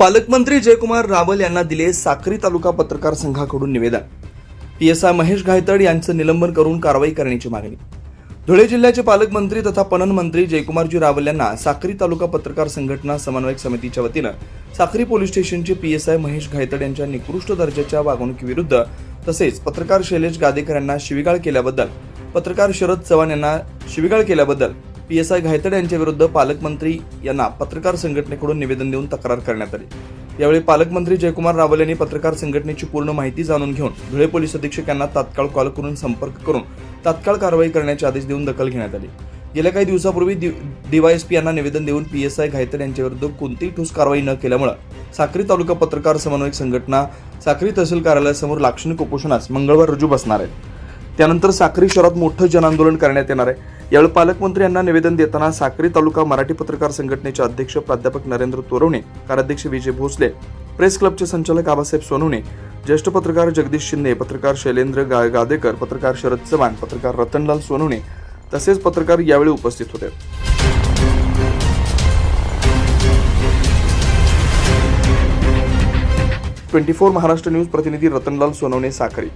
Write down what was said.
पालकमंत्री जयकुमार रावल यांना दिले साक्री तालुका पत्रकार संघाकडून निवेदन. पीएसआय महेश घायतड यांचं निलंबन करून कारवाई करण्याची मागणी. धुळे जिल्ह्याचे पालकमंत्री तथा पणन मंत्री जयकुमारजी रावल यांना साक्री तालुका पत्रकार संघटना समन्वयक समितीच्या वतीनं साक्री पोलीस स्टेशनचे पीएसआय महेश घायतड यांच्या निकृष्ट दर्जाच्या वागणुकीविरुद्ध तसेच पत्रकार शैलेश गादेकर यांना शिवीगाळ केल्याबद्दल पत्रकार शरद चव्हाण यांना शिवीगाळ केल्याबद्दल पी एस आय घायतड यांच्या विरुद्ध पालकमंत्री यांना पत्रकार संघटनेकडून निवेदन देऊन तक्रार करण्यात आली. यावेळी पालकमंत्री जयकुमार रावल यांनी पत्रकार संघटनेची पूर्ण माहिती जाणून घेऊन धुळे पोलीस अधीक्षक यांना तात्काळ कॉल करून संपर्क करून तात्काळ कारवाई करण्याचे आदेश देऊन दखल घेण्यात आली. गेल्या काही दिवसापूर्वी डीवायएसपी यांना निवेदन देऊन पी एस आय घायतड यांच्याविरुद्ध कोणतीही ठोस कारवाई न केल्यामुळे साक्री तालुका पत्रकार समन्वयक संघटना साक्री तहसील कार्यालयासमोर लाक्षणिक उपोषणास मंगळवार रुजू बसणार आहे. त्यानंतर साक्री शहरात मोठं जनआंदोलन करण्यात येणार आहे. यावेळी पालकमंत्री यांना निवेदन देताना साक्री तालुका मराठी पत्रकार संघटनेचे अध्यक्ष प्राध्यापक नरेंद्र तोरवणे कार्याध्यक्ष विजय भोसले प्रेस क्लबचे संचालक आबासाहेब सोनवणे ज्येष्ठ पत्रकार जगदीश शिंदे पत्रकार शैलेंद्र गा गादेकर पत्रकार शरद चव्हाण पत्रकार रतनलाल सोनवणे तसेच पत्रकार यावेळी उपस्थित होते. ट्वेंटी फोर महाराष्ट्र न्यूज प्रतिनिधी रतनलाल सोनवणे साखरी